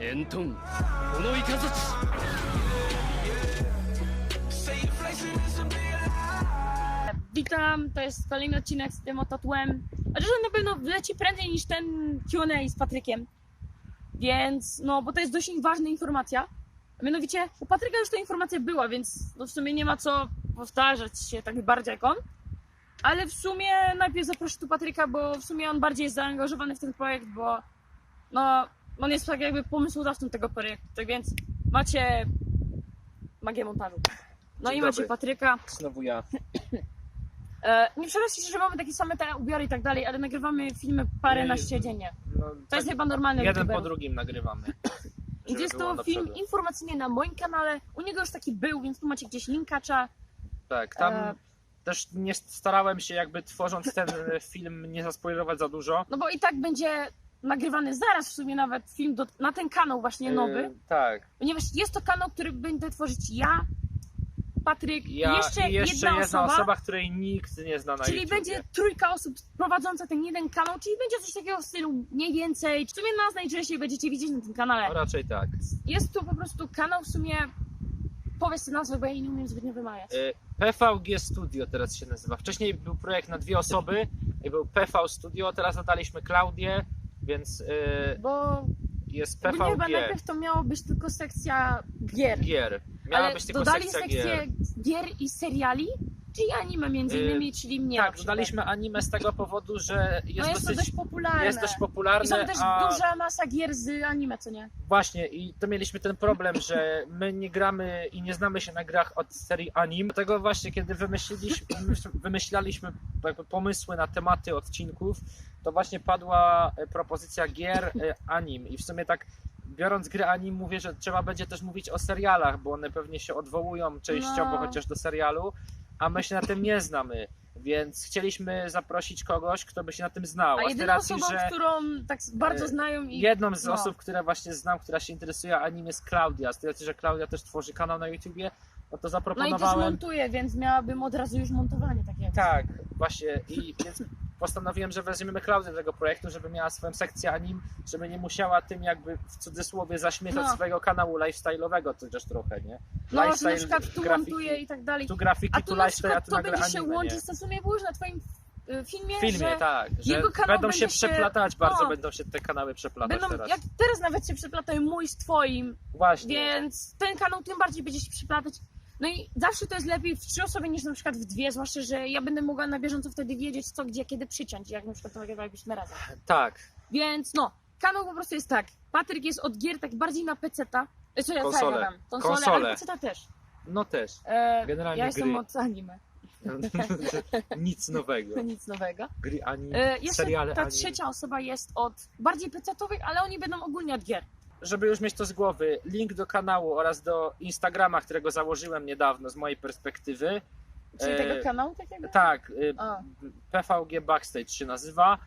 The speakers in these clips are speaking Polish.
円遁このイカズチ Witam, to jest kolejny odcinek z tym oto tłem. A że na pewno wleci prędzej niż ten Q&A z Patrykiem. Więc, no, bo to jest dość ważna informacja. A mianowicie, u Patryka już ta informacja była, więc no w sumie nie ma co powtarzać się tak bardziej jak on. Ale w sumie najpierw zaproszę tu Patryka, bo w sumie on bardziej jest zaangażowany w ten projekt, bo no, on jest tak jakby pomysłodawcą tego projektu. Tak więc macie magię montażu. No Dzień i macie dobry. Patryka. Znowu ja. E, nie przeraźcie się, że mamy takie same te ubiory i tak dalej, ale nagrywamy filmy paręnaście dziennie. No, To tak, jest chyba normalne. jeden YouTuberów. po drugim nagrywamy. Żeby jest było to film przodu. informacyjny na moim kanale. U niego już taki był, więc tu macie gdzieś linkacza. Tak, tam E. też nie starałem się jakby tworząc ten e, film nie zaspoilerować za dużo. No bo i tak będzie nagrywany zaraz w sumie nawet film do, na ten kanał właśnie nowy. E, tak. Ponieważ jest to kanał, który będę tworzyć ja, Patryk Ja jeszcze, i jeszcze jedna, osoba. której nikt nie zna na Czyli YouTubie. będzie trójka osób prowadząca ten jeden kanał, czyli będzie coś takiego w stylu mniej więcej. W sumie nas najczęściej będziecie widzieć na tym kanale. No, raczej tak. Jest to po prostu kanał w sumie. Powiedz tę nazwę, bo ja jej nie umiem zbytnio wymawiać. E, PVG Studio teraz się nazywa. Wcześniej był projekt na dwie osoby i był PV Studio, teraz dodaliśmy Klaudię, więc e, Bo, jest bo nie, chyba PVG. najpierw to miało być tylko sekcja gier. Gier. Miała Ale być tylko dodali sekcja sekcję gier. gier. i seriali, czyli anime między Y, innymi, czyli mnie. Tak, dodaliśmy anime z tego powodu, że jest, No jest to dosyć, dość popularne. jest dość I popularne, są też a duża masa gier z anime, co nie? właśnie i to mieliśmy ten problem, że my nie gramy i nie znamy się na grach od serii anim. Dlatego właśnie kiedy wymyśliliśmy, wymyślaliśmy jakby pomysły na tematy odcinków, to właśnie padła e, propozycja gier e, anim i w sumie tak biorąc gry anim mówię, że trzeba będzie też mówić o serialach, bo one pewnie się odwołują częściowo No. chociaż do serialu, a my się na tym nie znamy. Więc chcieliśmy zaprosić kogoś, kto by się na tym znał. A jedyną racji, osobą, że którą tak bardzo e, znają i. jedną z no. osób, które właśnie znam, która się interesuje anime jest Klaudia. Z tej racji, że Klaudia też tworzy kanał na YouTubie, no to No i też zaproponowałem. montuje, więc miałabym od razu już montowanie takie. tak, właśnie. I więc postanowiłem, że weźmiemy Klaudię do tego projektu, żeby miała swoją sekcję anim, żeby nie musiała tym jakby w cudzysłowie zaśmiecać No. swojego kanału lifestyle'owego chociaż trochę, nie? No, że na Lifestyle, przykład tu grafiki. montuje i tak dalej. Tu grafiki, A tu tu lifestyle, a tu to będzie się anime, łączyć, nie? to w sumie było już na twoim y, filmie, filmie, że tak. Że jego kanał będą się się- przeplatać, bardzo no. będą się te kanały przeplatać będą, teraz. jak teraz nawet się przeplatają mój z twoim, Właśnie. więc ten kanał tym bardziej będzie się przeplatać. No i zawsze to jest lepiej w trzy osoby niż na przykład w dwie, zwłaszcza, że ja będę mogła na bieżąco wtedy wiedzieć co, gdzie, kiedy przyciąć, jak na przykład to nagrywalibyśmy razem. Tak. Więc no, kanał po prostu jest tak. Patryk jest od gier tak bardziej na peceta. E, Co ja Konsole. co ja gadam? Konsole, ale peceta też. No też. E, Generalnie ja jestem gry. od anime. Nic nowego. Nic nowego. Gry anime, E, jeszcze seriale ta anime. trzecia osoba jest od bardziej pecetowych, ale oni będą ogólnie od gier. Żeby już mieć to z głowy, link do kanału oraz do Instagrama, którego założyłem niedawno z mojej perspektywy. Czyli E, tego kanału takiego? Tak, y, A. PVG Backstage się nazywa.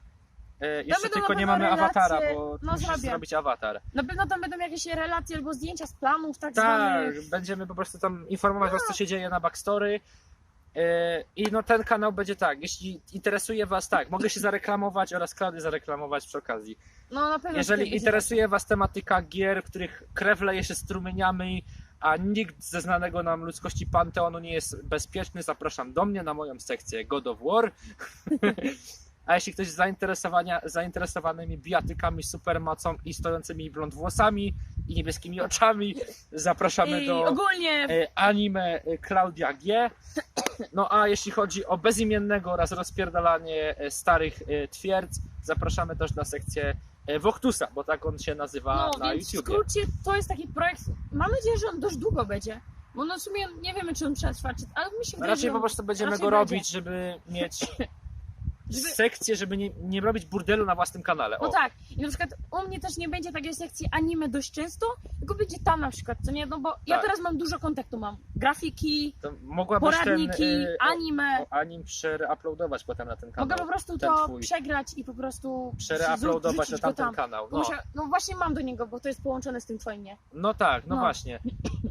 E, Jeszcze tylko nie mamy awatara, relacje. bo tu No, musisz zrobię. zrobić awatar. Na pewno tam będą jakieś relacje albo zdjęcia z planów tak, Tak, zwanych. będziemy po prostu tam informować was, co się dzieje na backstory. E, I no ten kanał będzie tak, jeśli interesuje was, tak, mogę się zareklamować oraz Klaudię zareklamować przy okazji. No na pewno. Jeżeli interesuje Was tematyka gier, których krew leje się strumieniami, a nikt ze znanego nam ludzkości Panteonu nie jest bezpieczny, zapraszam do mnie na moją sekcję God of War. A jeśli ktoś jest zainteresowania, zainteresowanymi bijatykami, supermocą i stojącymi blond włosami i niebieskimi oczami, zapraszamy I do ogólnie e, anime e, Klaudia G. No a jeśli chodzi o bezimiennego oraz rozpierdalanie e, starych twierdz, zapraszamy też na sekcję Woktusa, bo tak on się nazywa no, na więc w skrócie to jest taki projekt. Mam nadzieję, że on dość długo będzie. Bo no w sumie nie wiemy, czy on przetrwa, czy... ale mi się wydaje, Raczej po prostu będziemy go będzie. robić, żeby mieć sekcję, żeby nie, nie robić burdelu na własnym kanale. No O, tak, i na przykład u mnie też nie będzie takiej sekcji anime dość często, tylko będzie tam na przykład, co nie? No bo ja Tak. teraz mam dużo kontaktu, mam grafiki, to mogłabyś poradniki, ten e, anime. o, anim przeuploadować potem na ten kanał. Mogę po prostu ten to twój. przegrać i po prostu Przereuploadować na go tamten tam. kanał. No. Muszę, no właśnie mam do niego, bo to jest połączone z tym twoim, nie? no tak, no, No. właśnie.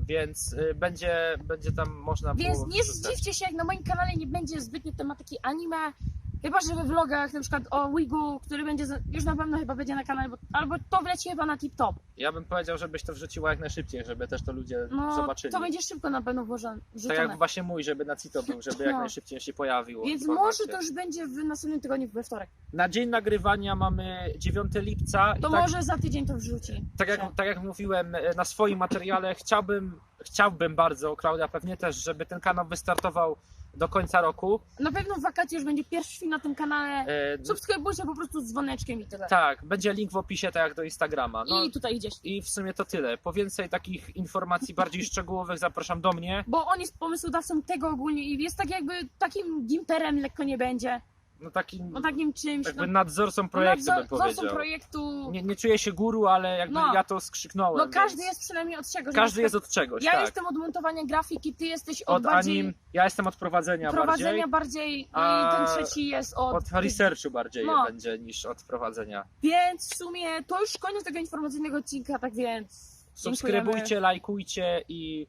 Więc y, będzie, będzie tam można Więc było nie wrzucać. zdziwcie się, jak na moim kanale nie będzie zbytnio tematyki anime, Chyba, że we vlogach, na przykład o Wigu, który będzie, za- już na pewno chyba będzie na kanale, bo, albo to wleci chyba na tip top. Ja bym powiedział, żebyś to wrzuciła jak najszybciej, żeby też to ludzie No, zobaczyli. to będzie szybko na pewno włożone, Tak wrzucone. jak właśnie mój, żeby na CITO był, żeby jak No. najszybciej się pojawiło. Więc może to już będzie w następnym tygodniu, we wtorek. Na dzień nagrywania mamy 9 lipca. i To tak, może za tydzień to wrzuci. tak, jak, tak jak mówiłem e, na swoim materiale, chciałbym, chciałbym bardzo, Klaudia pewnie też, żeby ten kanał wystartował do końca roku. Na pewno w wakacje już będzie pierwszy film na tym kanale. E, Subskrybujcie po prostu z dzwoneczkiem i tyle. tak, będzie link w opisie, tak jak do Instagrama. No, I tutaj idziesz. I w sumie to tyle. Po więcej takich informacji bardziej szczegółowych zapraszam do mnie. Bo on jest pomysłodawcą tego ogólnie i jest tak jakby takim gimperem lekko nie będzie. No takim No takim czymś. jakby no, nadzorcą projektu bym nadzorcą powiedział. projektu. Nie, nie czuję się guru, ale jakby No. ja to skrzyknąłem. No każdy więc jest przynajmniej od czegoś. każdy jest od czegoś, Ja tak. jestem od montowania grafiki, ty jesteś od, od bardziej anim, ja jestem od prowadzenia prowadzenia bardziej. bardziej, i ten trzeci jest od... Od researchu bardziej No. będzie niż od prowadzenia. Więc w sumie to już koniec tego informacyjnego odcinka, tak więc... Subskrybujcie, dziękujemy. lajkujcie i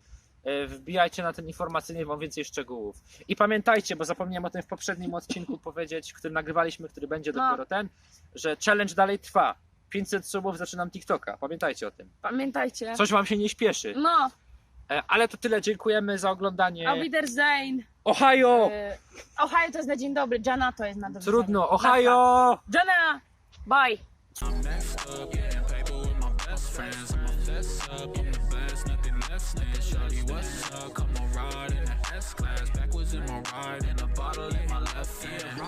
wbijajcie na ten informacyjny, wam więcej szczegółów. I pamiętajcie, bo zapomniałem o tym w poprzednim odcinku powiedzieć, który nagrywaliśmy, który będzie No. dopiero ten, że challenge dalej trwa. 500 subów zaczynam TikToka. Pamiętajcie o tym. Pamiętajcie. Coś wam się nie śpieszy. No, E, Ale to tyle. Dziękujemy za oglądanie. auf Wiedersehen. Ohio! E, Ohio to jest na dzień dobry, Jana to jest na dobry Trudno. Ohio! Jana, bye. Best friends. I'm a fess up, I'm the best, nothing less than. Shawty, what's up? Come on, ride in the S class. Backwards in my ride, and a bottle in my left hand.